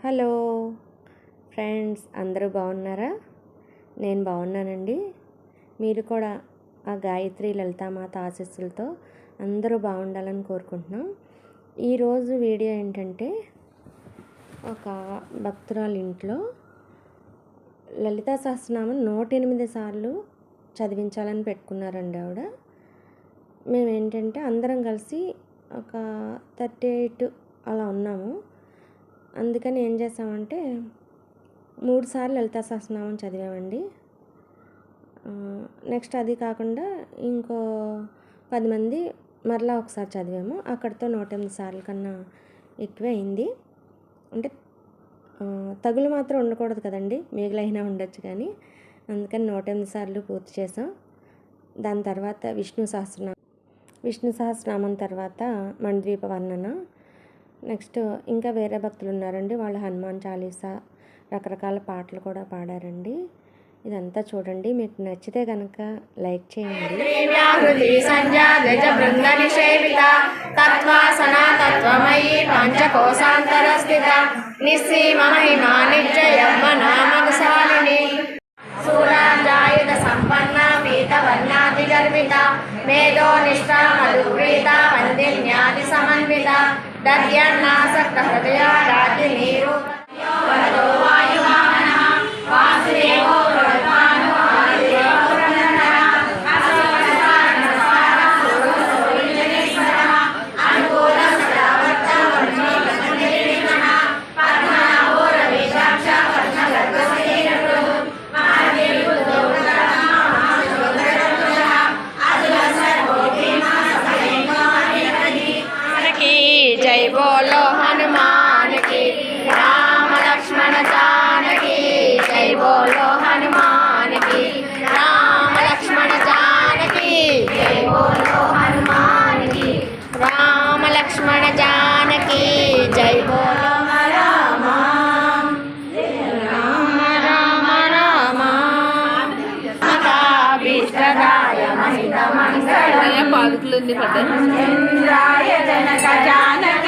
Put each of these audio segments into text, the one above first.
Hello friends అందరూ బాగున్నారా? నేను బాగున్నానండి. మీరు కూడా ఆ గాయత్రి లలితామాత ఆశీస్సులతో అందరూ బాగుండాలని కోరుకుంటున్నాం. ఈరోజు వీడియో ఏంటంటే ఒక భక్తురాలు ఇంట్లో లలితా సహస్రనామం నూట ఎనిమిది సార్లు చదివించాలని పెట్టుకున్నారండి ఆవిడ. మేము ఏంటంటే అందరం కలిసి ఒక థర్టీ ఎయిట్ అలా ఉన్నాము. అందుకని ఏం చేసామంటే మూడు సార్లు లలితా సహస్రనామం చదివామండి. నెక్స్ట్ అది కాకుండా ఇంకో పది మంది మరలా ఒకసారి చదివాము. అక్కడితో నూట ఎనిమిది సార్లు కన్నా ఎక్కువే అయింది. అంటే తగులు మాత్రం ఉండకూడదు కదండి మిగిలైనా ఉండొచ్చు కానీ. అందుకని నూట ఎనిమిది సార్లు పూర్తి చేసాం. దాని తర్వాత విష్ణు సహస్రనామం విష్ణు సహస్రనామం తర్వాత మణిద్వీప వర్ణన నెక్స్ట్ ఇంకా వేరే భక్తులు ఉన్నారండి. వాళ్ళు హనుమాన్ చాలీసా రకరకాల పాటలు కూడా పాడారండి. ఇదంతా చూడండి. మీకు నచ్చితే కనుక లైక్ చేయండి. పంచకోశాంతర స్థిత సంపన్న మేధో నిష్ఠా మధుప్రీత వందిన్యాది సమన్విత దద్యన్నాసక్త హృదయ జై బోలో రామ రామ రామ విష్ణదాయ మహిళ మంగళ పాదుకులు జనక జానక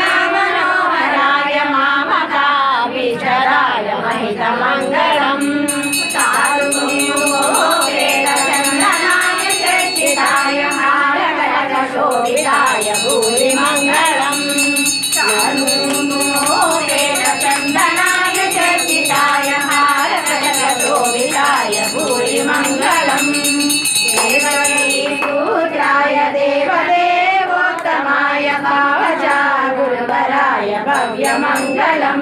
భవ్యమంగళం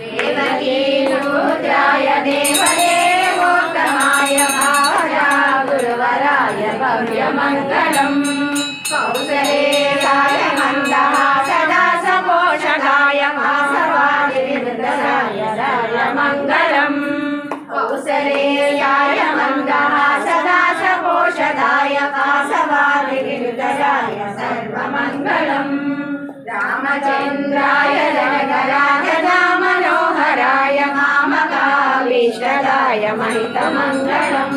దేవకీసూత్రాయ దేవదేవోత్తమాయ భావజా గురువరాయ భవ్యమంగళం. కౌసలేశాయ మందహాసదాస పోషకాయ వాసవాది విరుద్ధరాయ రాయ మంగళం కౌసలేయాయ మందహాసదాస పోషదాయ వాసవాది విరుద్ధరాయ సర్వమంగళం. రామచంద్రాయ జనకరాజదా మనోహరాయ మామకాభీషదాయ మహితమంగళం.